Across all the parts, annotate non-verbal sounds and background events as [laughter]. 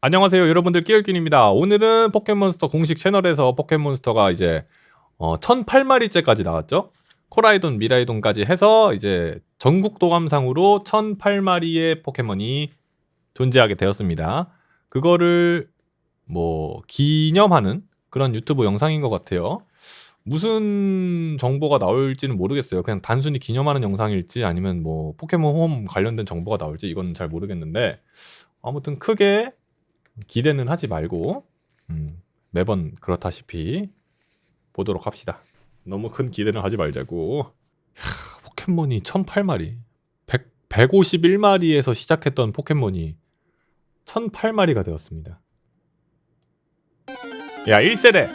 안녕하세요 여러분들. 끼얼균입니다. 오늘은 포켓몬스터 공식 채널에서 포켓몬스터가 이제 어, 1008마리째까지 나왔죠? 코라이돈 미라이돈까지 해서 이제 전국 도감상으로 1008마리의 포켓몬이 존재하게 되었습니다. 그거를 뭐 기념하는 그런 유튜브 영상인 것 같아요. 무슨 정보가 나올지는 모르겠어요. 그냥 단순히 기념하는 영상일지 아니면 뭐 포켓몬 홈 관련된 정보가 나올지 이건 잘 모르겠는데 아무튼 크게 기대는 하지 말고 음, 매번 그렇다시피 보도록 합시다. 너무 큰 기대는 하지 말자고. 야, 포켓몬이 1008마리. 100, 151마리에서 시작했던 포켓몬이 1008마리가 되었습니다. 야, 1세대.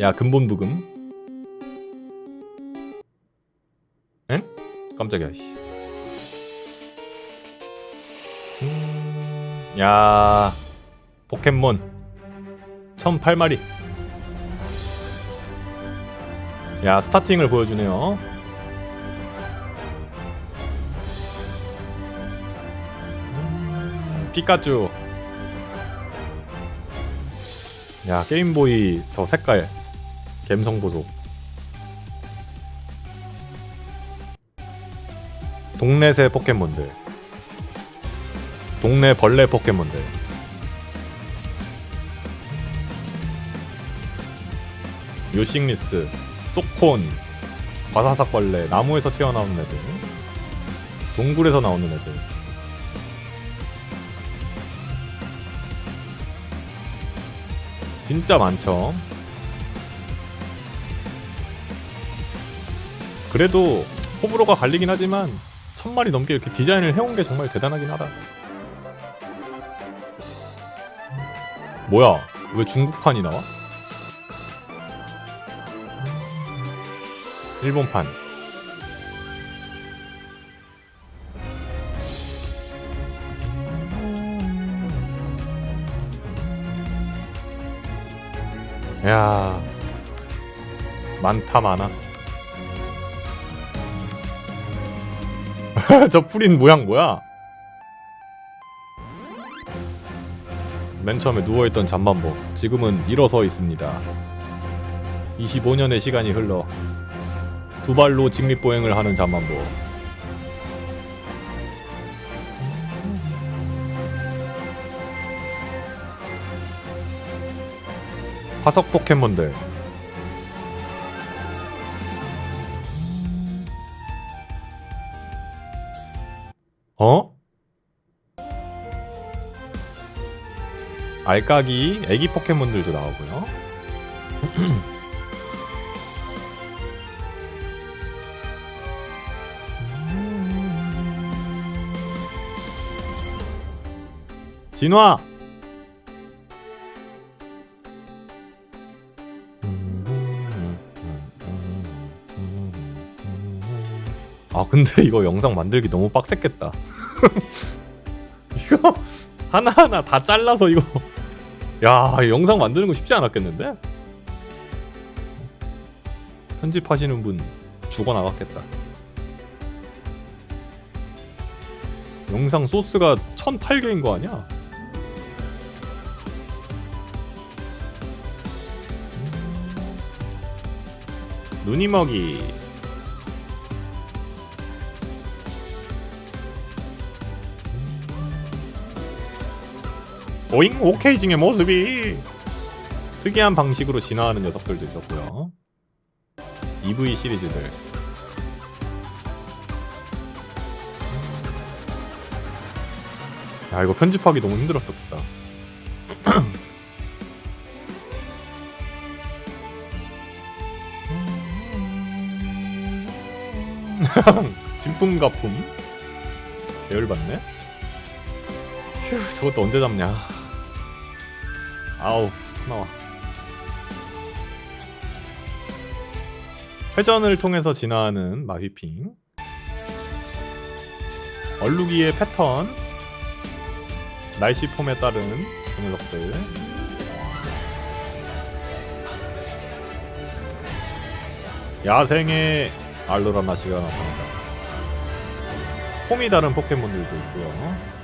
야, 근본부금. 엥? 깜짝이야, 씨. 야 포켓몬. 1008마리. 야 스타팅을 보여주네요. 음, 피카츄. 야 게임보이 저 색깔. 갬성 보소 동네새 포켓몬들 동네 벌레 포켓몬들. 요식리스, 소콘, 바사삭벌레, 나무에서 튀어나오는 애들, 동굴에서 나오는 애들. 진짜 많죠. 그래도 호불호가 갈리긴 하지만 천 마리 넘게 이렇게 디자인을 해온 게 정말 대단하긴 하다. 뭐야? 왜 중국판이 나와? 일본판. 야, 많다 많아. [laughs] 저 풀인 모양 뭐야? 맨 처음에 누워있던 잠만보 지금은 일어서 있습니다. 25년의 시간이 흘러 두 발로 직립보행을 하는 잠만보. 화석 포켓몬들. 어? 알까기 애기 포켓몬들도 나오고요. [clears throat] 진화. 아 근데 이거 영상 만들기 너무 빡셌겠다. [laughs] 이거 하나하나 다 잘라서 이거 야 영상 만드는 거 쉽지 않았겠는데? 편집하시는 분 죽어 나갔겠다. 영상 소스가 1008개인 거 아니야? 눈이 먹이 오잉 오케이징의 모습이 특이한 방식으로 진화하는 녀석들도 있었고요. EV 시리즈들. 야 이거 편집하기 너무 힘들었었다. [clears throat] 진품 가품 계열받네. 휴 저것도 언제 잡냐. 아우 나와. 회전을 통해서 진화하는 마휘핑. 얼루기의 패턴. 날씨 폼에 따른 그 녀석들. 야생의 알로라나시가 나타난다. 폼이 다른 포켓몬들도 있고요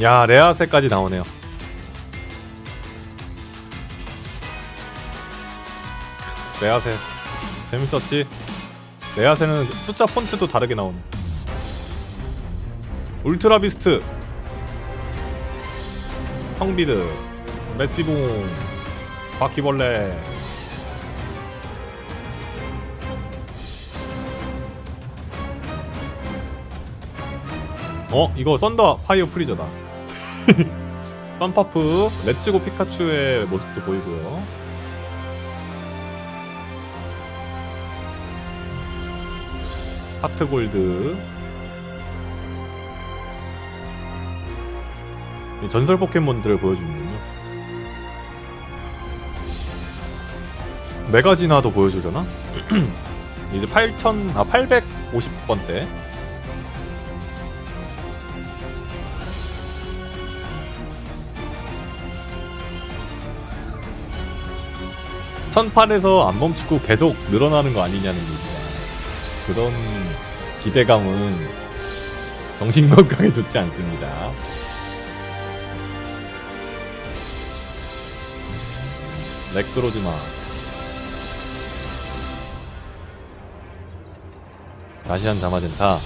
야 레아세까지 나오네요. 레아세 재밌었지? 레아세는 숫자 폰트도 다르게 나오네. 울트라 비스트, 텅비드, 메시봉, 바퀴벌레. 어 이거 썬더 파이어 프리저다. [laughs] 썬파프, 레츠고 피카츄의 모습도 보이고요. 하트 골드. 이 전설 포켓몬들을 보여주는군요. 메가지나도 보여주려나? [clears throat] 이제 8000, 아, 850번대. 천판에서 안 멈추고 계속 늘어나는 거 아니냐는 얘기야. 그런 기대감은 정신 건강에 좋지 않습니다. 렉 들어오지 마. 다시한 자마젠타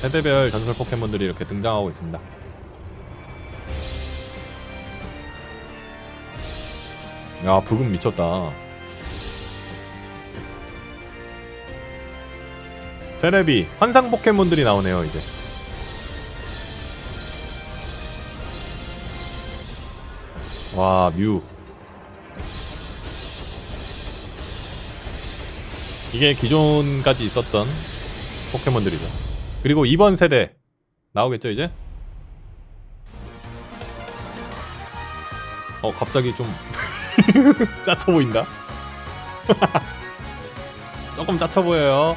세대별 전설 포켓몬들이 이렇게 등장하고 있습니다. 야, 부금 미쳤다. 세레비 환상 포켓몬들이 나오네요, 이제. 와, 뮤. 이게 기존까지 있었던 포켓몬들이죠. 그리고 이번 세대 나오겠죠, 이제? 어, 갑자기 좀 [laughs] 짜쳐 보인다. [laughs] 조금 짜쳐 보여요.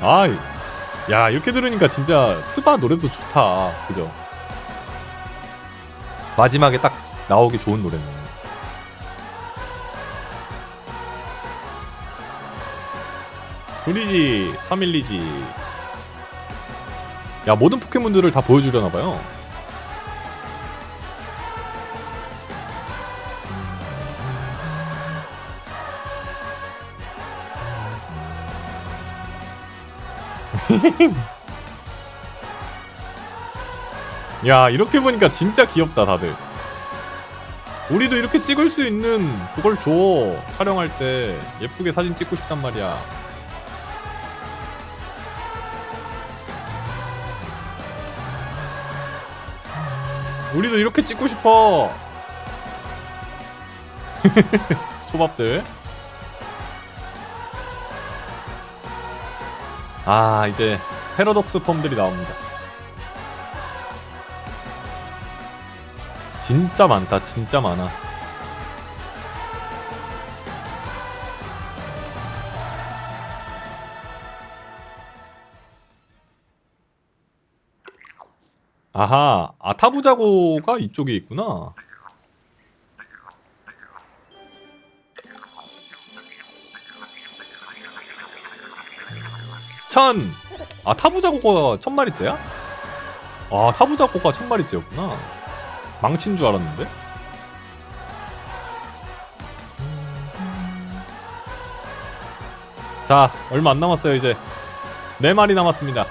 아, 야 이렇게 들으니까 진짜 스바 노래도 좋다. 그죠? 마지막에 딱 나오기 좋은 노래네. 둘이지, 파밀리지. 야 모든 포켓몬들을 다 보여주려나 봐요. [laughs] 야 이렇게 보니까 진짜 귀엽다 다들. 우리도 이렇게 찍을 수 있는 그걸 줘 촬영할 때 예쁘게 사진 찍고 싶단 말이야. 우리도 이렇게 찍고 싶어. [laughs] 초밥들. 아 이제 패러독스 폼들이 나옵니다. 진짜 많다, 진짜 많아. 아하, 아타부자고가 이쪽에 있구나. 천! 아, 타부자고가 천 마리째야? 아, 타부자고가 천 마리째였구나. 망친 줄 알았는데? 자, 얼마 안 남았어요, 이제. 네 마리 남았습니다.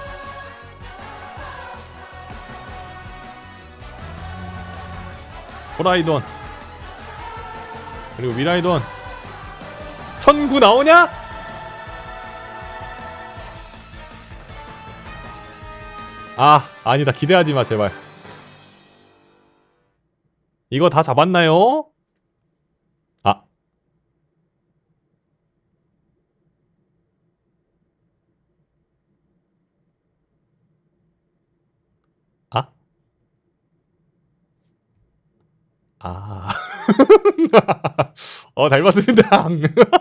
호라이돈. 그리고 미라이돈. 천구 나오냐? 아, 아니다. 기대하지 마, 제발. 이거 다 잡았나요? 아. 아? 아. [laughs] 어, 잘 봤습니다.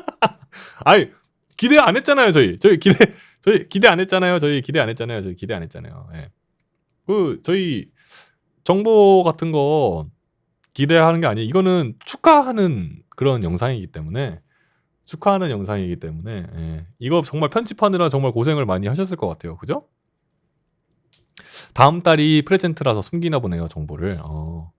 [laughs] 아이, 기대 안 했잖아요, 저희. 저희 기대, [laughs] 저희 기대 안 했잖아요. 저희 기대 안 했잖아요. 저희 기대 안 했잖아요. 예. 그, 저희 정보 같은 거 기대하는 게 아니에요. 이거는 축하하는 그런 영상이기 때문에 축하하는 영상이기 때문에 예. 이거 정말 편집하느라 정말 고생을 많이 하셨을 것 같아요. 그죠? 다음 달이 프레젠트라서 숨기나 보네요 정보를. 어.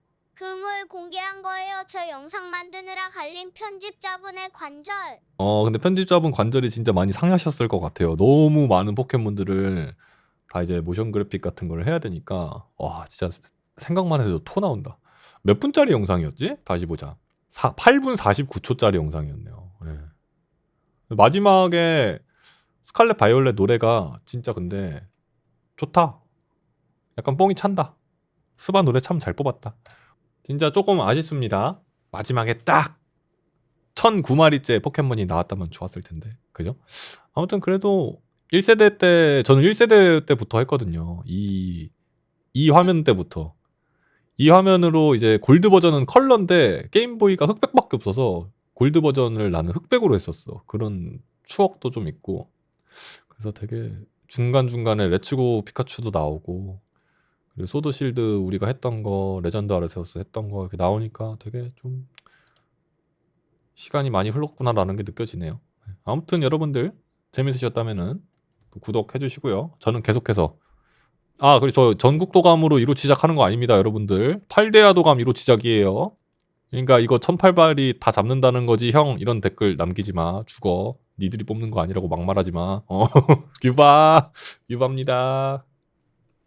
공개한 거예요. 저 영상 만드느라 갈린 편집자분의 관절. 어 근데 편집자분 관절이 진짜 많이 상하셨을 것 같아요. 너무 많은 포켓몬들을 다 이제 모션 그래픽 같은 걸 해야 되니까 와 진짜 생각만 해도 토 나온다. 몇 분짜리 영상이었지? 다시 보자. 4, 8분 49초짜리 영상이었네요. 예. 마지막에 스칼렛 바이올렛 노래가 진짜 근데 좋다. 약간 뽕이 찬다. 스바 노래 참 잘 뽑았다. 진짜 조금 아쉽습니다. 마지막에 딱 1009마리째 포켓몬이 나왔다면 좋았을 텐데. 그죠? 아무튼 그래도 1세대 때 저는 1세대 때부터 했거든요. 이 이 화면 때부터. 이 화면으로 이제 골드 버전은 컬러인데 게임보이가 흑백밖에 없어서 골드 버전을 나는 흑백으로 했었어. 그런 추억도 좀 있고. 그래서 되게 중간중간에 레츠고 피카츄도 나오고 그리고 소드 실드 우리가 했던 거 레전드 아르세우스 했던 거 이렇게 나오니까 되게 좀 시간이 많이 흘렀구나라는 게 느껴지네요. 아무튼 여러분들 재밌으셨다면은 또 구독해 주시고요. 저는 계속해서 아 그리고 저 전국 도감으로 이로 시작하는 거 아닙니다, 여러분들. 8대야 도감 이로 시작이에요. 그러니까 이거 1008발이 다 잡는다는 거지, 형. 이런 댓글 남기지 마. 죽어. 니들이 뽑는 거 아니라고 막말하지 마. 어. [laughs] 규바. 규바입니다.